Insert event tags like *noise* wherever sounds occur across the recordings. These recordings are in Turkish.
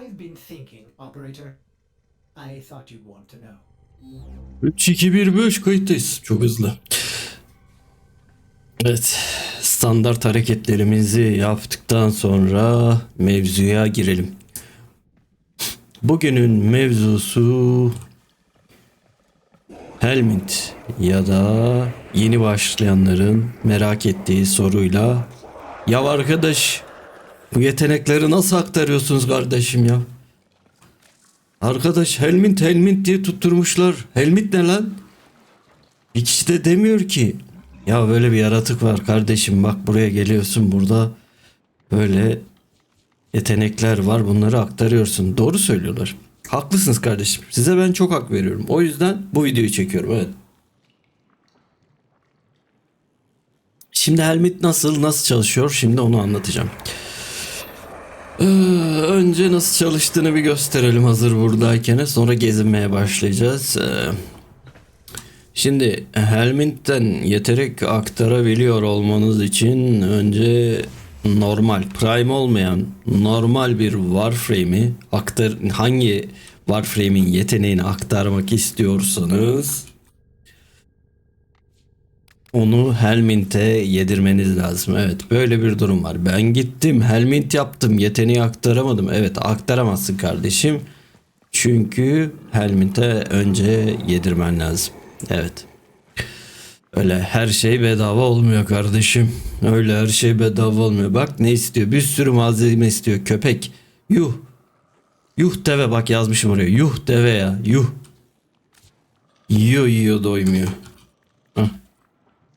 I've been thinking, operator. I thought you'd want to know. 3 2 1 5 kayıttayız. Çok hızlı. Evet. Standart hareketlerimizi yaptıktan sonra mevzuya girelim. Bugünün mevzusu Helmint ya da yeni başlayanların merak ettiği soruyla ya arkadaş bu yetenekleri nasıl aktarıyorsunuz kardeşim ya? Arkadaş Helmint Helmint diye tutturmuşlar. Helmint ne lan? Bir kişi de demiyor ki. Ya böyle bir yaratık var kardeşim bak buraya geliyorsun burada böyle yetenekler var bunları aktarıyorsun. Doğru söylüyorlar. Haklısınız kardeşim. Size ben çok hak veriyorum. O yüzden bu videoyu çekiyorum evet. Şimdi Helmint nasıl nasıl çalışıyor şimdi onu anlatacağım. Ee, önce nasıl çalıştığını bir gösterelim hazır buradayken. Sonra gezinmeye başlayacağız. Ee, şimdi Helmint'ten yetenek aktarabiliyor olmanız için önce normal, prime olmayan normal bir Warframe'i aktar hangi Warframe'in yeteneğini aktarmak istiyorsanız onu Helmint'e yedirmeniz lazım. Evet böyle bir durum var. Ben gittim Helmint yaptım yeteneği aktaramadım. Evet aktaramazsın kardeşim. Çünkü Helmint'e önce yedirmen lazım. Evet. Öyle her şey bedava olmuyor kardeşim. Öyle her şey bedava olmuyor. Bak ne istiyor? Bir sürü malzeme istiyor. Köpek. Yuh. Yuh deve bak yazmışım oraya. Yuh deve ya. Yuh. Yiyor yiyor doymuyor. Hah.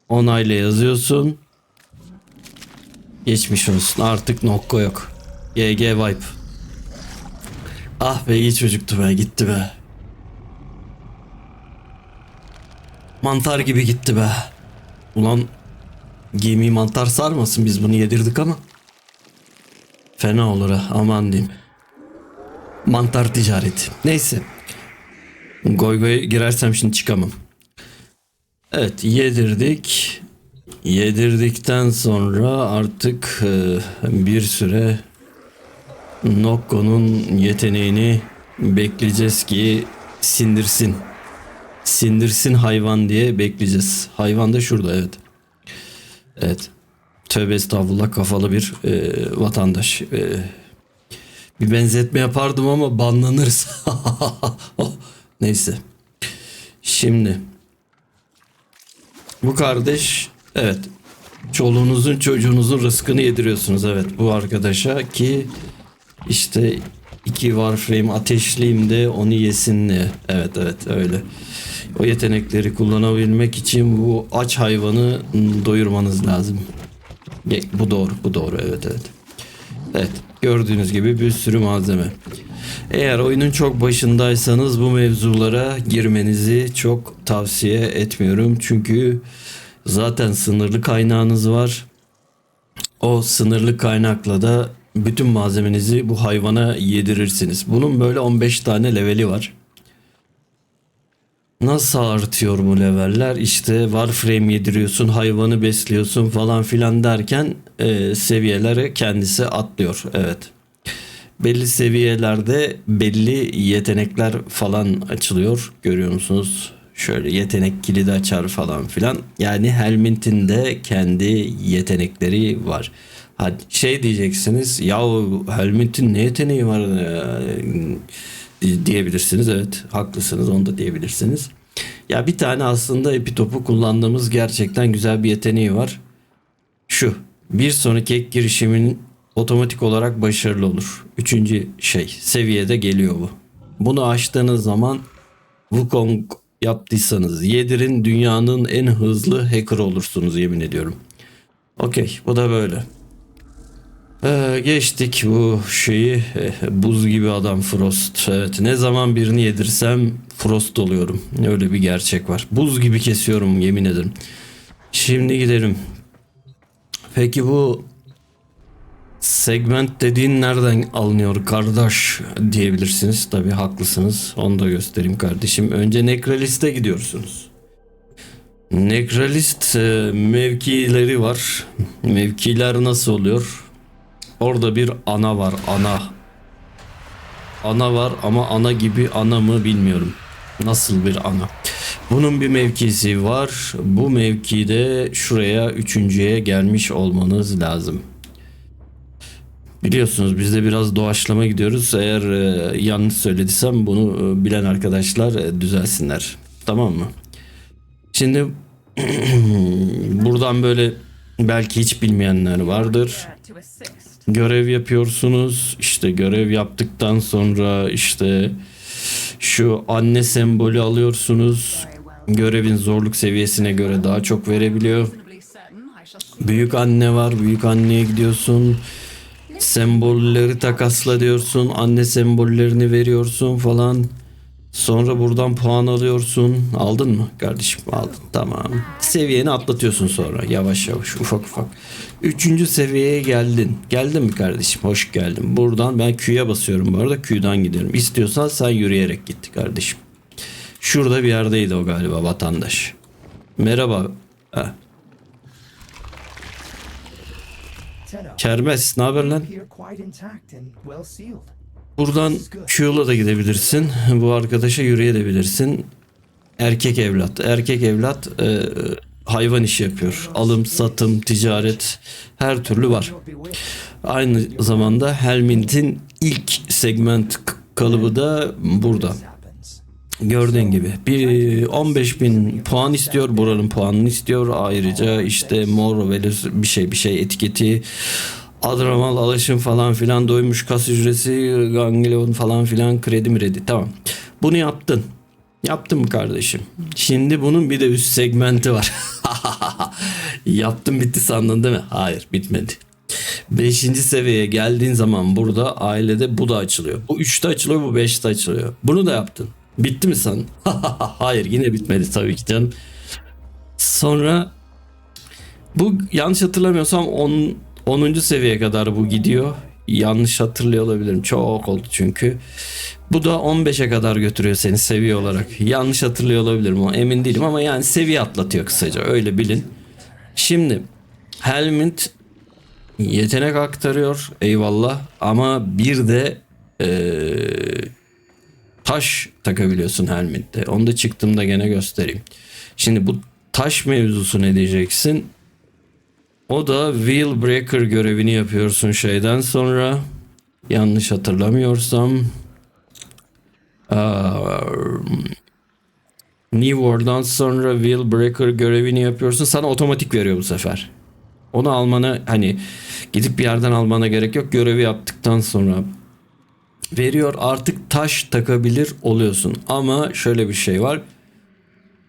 Onayla yazıyorsun. Geçmiş olsun. Artık nokko yok. GG wipe. Ah be iyi çocuktu be gitti be. Mantar gibi gitti be. Ulan gemi mantar sarmasın biz bunu yedirdik ama. Fena olur ha aman diyeyim. Mantar ticareti. Neyse. Goy goy girersem şimdi çıkamam. Evet yedirdik. Yedirdikten sonra artık e, bir süre Nokko'nun yeteneğini bekleyeceğiz ki sindirsin. Sindirsin hayvan diye bekleyeceğiz. Hayvan da şurada evet. Evet. Tövbe estağfurullah kafalı bir e, vatandaş. E, bir benzetme yapardım ama banlanırız. Oh, *laughs* Neyse. Şimdi bu kardeş evet çoluğunuzun çocuğunuzun rızkını yediriyorsunuz evet bu arkadaşa ki işte iki Warframe ateşleyeyim de onu yesin diye. Evet evet öyle. O yetenekleri kullanabilmek için bu aç hayvanı doyurmanız lazım. Bu doğru bu doğru evet evet. Evet gördüğünüz gibi bir sürü malzeme. Eğer oyunun çok başındaysanız bu mevzulara girmenizi çok tavsiye etmiyorum. Çünkü zaten sınırlı kaynağınız var. O sınırlı kaynakla da bütün malzemenizi bu hayvana yedirirsiniz. Bunun böyle 15 tane leveli var. Nasıl artıyor bu leveller? İşte Warframe yediriyorsun, hayvanı besliyorsun falan filan derken e, seviyeleri kendisi atlıyor. Evet. Belli seviyelerde belli yetenekler falan açılıyor. Görüyor musunuz? Şöyle yetenek kilidi açar falan filan. Yani Helmint'in de kendi yetenekleri var. Ha, şey diyeceksiniz ya Helmint'in ne yeteneği var e, diyebilirsiniz. Evet haklısınız onu da diyebilirsiniz. Ya bir tane aslında epitopu kullandığımız gerçekten güzel bir yeteneği var. Şu bir sonraki ek girişimin otomatik olarak başarılı olur. Üçüncü şey seviyede geliyor bu. Bunu açtığınız zaman Wukong yaptıysanız yedirin dünyanın en hızlı hacker olursunuz yemin ediyorum. Okey bu da böyle. Ee, geçtik bu şeyi Eh, buz gibi adam Frost. Evet ne zaman birini yedirsem Frost oluyorum. Öyle bir gerçek var. Buz gibi kesiyorum yemin ederim. Şimdi gidelim. Peki bu segment dediğin nereden alınıyor kardeş diyebilirsiniz. Tabi haklısınız. Onu da göstereyim kardeşim. Önce Necralist'e gidiyorsunuz. Necralist e, mevkileri var. Mevkiler nasıl oluyor? Orada bir ana var ana. ana var ama ana gibi ana mı bilmiyorum. Nasıl bir ana? Bunun bir mevkisi var. Bu mevkide şuraya üçüncüye gelmiş olmanız lazım. Biliyorsunuz biz de biraz doğaçlama gidiyoruz. Eğer e, yanlış söylediysem bunu e, bilen arkadaşlar e, düzelsinler. Tamam mı? Şimdi *clears throat* buradan böyle belki hiç bilmeyenler vardır. Görev yapıyorsunuz. İşte görev yaptıktan sonra işte şu anne sembolü alıyorsunuz. Görevin zorluk seviyesine göre daha çok verebiliyor. Büyük anne var. Büyük anneye gidiyorsun. Sembolleri takasla diyorsun. Anne sembollerini veriyorsun falan. Sonra buradan puan alıyorsun. Aldın mı kardeşim? Aldın. Tamam. Seviyeni atlatıyorsun sonra. Yavaş yavaş ufak ufak. Üçüncü seviyeye geldin. Geldin mi kardeşim? Hoş geldin. Buradan ben Q'ya basıyorum bu arada. Q'dan giderim. İstiyorsan sen yürüyerek git kardeşim. Şurada bir yerdeydi o galiba vatandaş. Merhaba. Ha, Kermes ne haber lan? Buradan Q'la da gidebilirsin. Bu arkadaşa yürüyebilirsin. Erkek evlat. Erkek evlat e, hayvan işi yapıyor. Alım, satım, ticaret her türlü var. Aynı zamanda Helmint'in ilk segment kalıbı da burada. Gördüğün gibi. Bir 15 bin puan istiyor buranın puanını istiyor. Ayrıca işte mor verir bir şey bir şey etiketi. Adramal alışım falan filan doymuş kas hücresi ganglion falan filan kredi miredi tamam. Bunu yaptın. Mı kardeşim? Şimdi bunun bir de üst segmenti var. *laughs* Yaptım bitti sandın değil mi? Hayır bitmedi. Beşinci seviyeye geldiğin zaman burada ailede bu da açılıyor. Bu üçte açılıyor bu beşte açılıyor. Bunu da yaptın. Bitti mi san? *laughs* Hayır yine bitmedi tabii ki canım. Sonra bu yanlış hatırlamıyorsam 10. 10. seviyeye kadar bu gidiyor. Yanlış hatırlıyor olabilirim. Çok oldu çünkü. Bu da 15'e kadar götürüyor seni seviye olarak. Yanlış hatırlıyor olabilirim o emin değilim ama yani seviye atlatıyor kısaca öyle bilin. Şimdi Helmint yetenek aktarıyor eyvallah ama bir de eee, taş takabiliyorsun Helmint'te. Onu da çıktığımda gene göstereyim. Şimdi bu taş mevzusu ne diyeceksin? O da Wheel Breaker görevini yapıyorsun şeyden sonra. Yanlış hatırlamıyorsam. New War'dan sonra Wheel Breaker görevini yapıyorsun. Sana otomatik veriyor bu sefer. Onu almana hani gidip bir yerden almana gerek yok. Görevi yaptıktan sonra veriyor. Artık taş takabilir oluyorsun. Ama şöyle bir şey var.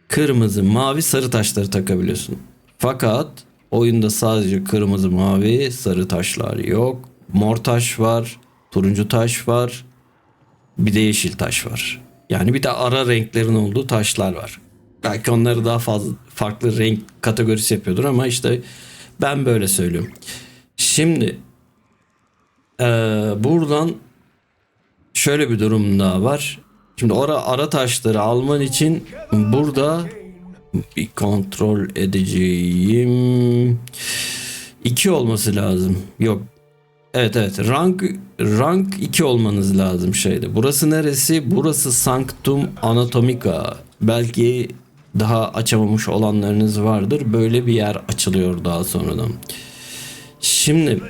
Kırmızı, mavi, sarı taşları takabiliyorsun. Fakat oyunda sadece kırmızı, mavi, sarı taşlar yok. Mor taş var, turuncu taş var. Bir de yeşil taş var. Yani bir de ara renklerin olduğu taşlar var. Belki onları daha fazla farklı renk kategorisi yapıyordur ama işte ben böyle söylüyorum. Şimdi eee, buradan şöyle bir durum daha var. Şimdi ora ara taşları alman için burada bir kontrol edeceğim. 2 olması lazım. Yok. Evet evet. Rank rank 2 olmanız lazım şeyde. Burası neresi? Burası Sanctum Anatomica. Belki daha açamamış olanlarınız vardır. Böyle bir yer açılıyor daha sonradan. Şimdi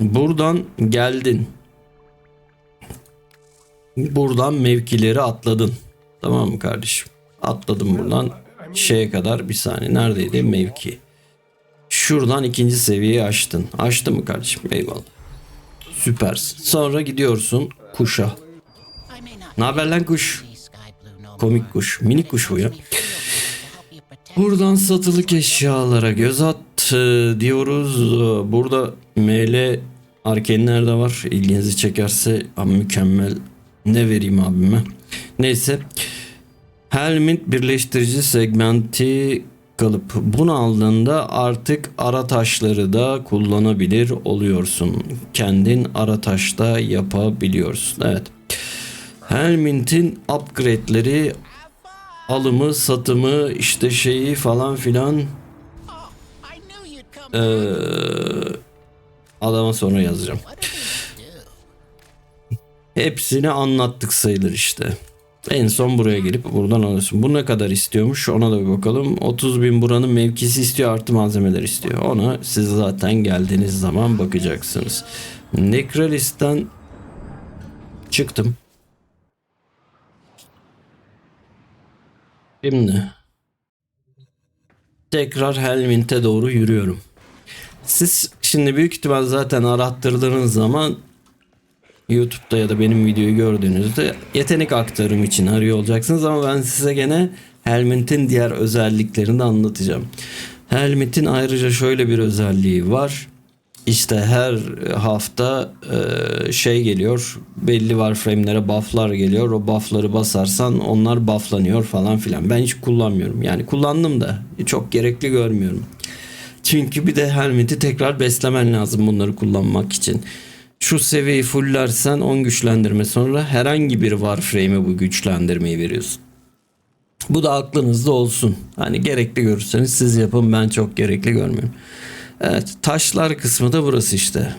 buradan geldin. Buradan mevkileri atladın. Tamam mı kardeşim? Atladım buradan şeye kadar bir saniye. Neredeydi mevki? Şuradan ikinci seviyeyi açtın. Açtın mı kardeşim? Eyvallah. Süpersin. Sonra gidiyorsun kuşa. Ne haber lan kuş? Komik kuş. Minik kuş bu ya. Buradan satılık eşyalara göz at e, diyoruz. E, Burada ML arkenler de var. İlginizi çekerse ama mükemmel. Ne vereyim abime? Neyse. Helmint birleştirici segmenti kalıp bunu aldığında artık ara taşları da kullanabilir oluyorsun. Kendin ara taşta yapabiliyorsun. Evet. Helmint'in upgrade'leri alımı, satımı, işte şeyi falan filan eee, adama sonra yazacağım. Hepsini anlattık sayılır işte. En son buraya gelip buradan alıyorsun. Bu ne kadar istiyormuş ona da bir bakalım. 30 bin buranın mevkisi istiyor artı malzemeler istiyor. Ona siz zaten geldiğiniz zaman bakacaksınız. Necralis'ten çıktım. Şimdi tekrar Helmint'e doğru yürüyorum. Siz şimdi büyük ihtimal zaten arattırdığınız zaman YouTube'da ya da benim videoyu gördüğünüzde yetenek aktarım için arıyor olacaksınız ama ben size gene Helmint'in diğer özelliklerini anlatacağım. Helmint'in ayrıca şöyle bir özelliği var. İşte her hafta e, şey geliyor. Belli warframe'lere buff'lar geliyor. O buff'ları basarsan onlar buff'lanıyor falan filan. Ben hiç kullanmıyorum. Yani kullandım da çok gerekli görmüyorum. Çünkü bir de Helmet'i tekrar beslemen lazım bunları kullanmak için. Şu seviyeyi fullersen 10 güçlendirme sonra herhangi bir Warframe'e bu güçlendirmeyi veriyorsun. Bu da aklınızda olsun. Hani gerekli görürseniz siz yapın ben çok gerekli görmüyorum. Evet taşlar kısmı da burası işte.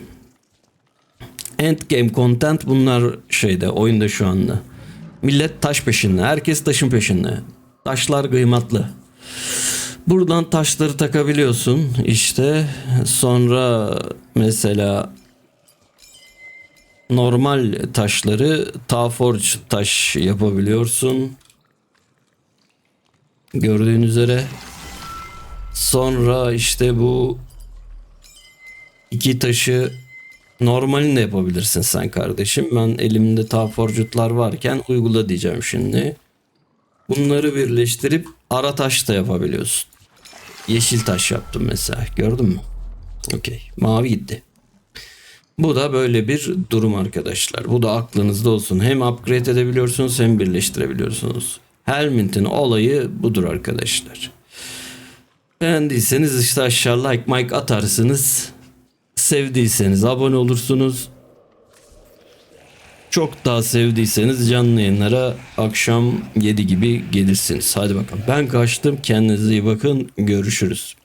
Endgame content bunlar şeyde oyunda şu anda. Millet taş peşinde. Herkes taşın peşinde. Taşlar kıymetli. Buradan taşları takabiliyorsun işte. Sonra mesela normal taşları Taforge taş yapabiliyorsun. Gördüğün üzere. Sonra işte bu iki taşı normalini de yapabilirsin sen kardeşim. Ben elimde Taforge'lar varken uygula diyeceğim şimdi. Bunları birleştirip ara taş da yapabiliyorsun. Yeşil taş yaptım mesela. Gördün mü? Okey. Mavi gitti. Bu da böyle bir durum arkadaşlar. Bu da aklınızda olsun. Hem upgrade edebiliyorsunuz hem birleştirebiliyorsunuz. Helmint'in olayı budur arkadaşlar. Beğendiyseniz işte aşağı like like atarsınız. Sevdiyseniz abone olursunuz. Çok daha sevdiyseniz canlı yayınlara akşam 7 gibi gelirsiniz. Hadi bakalım. Ben kaçtım. Kendinize iyi bakın. Görüşürüz.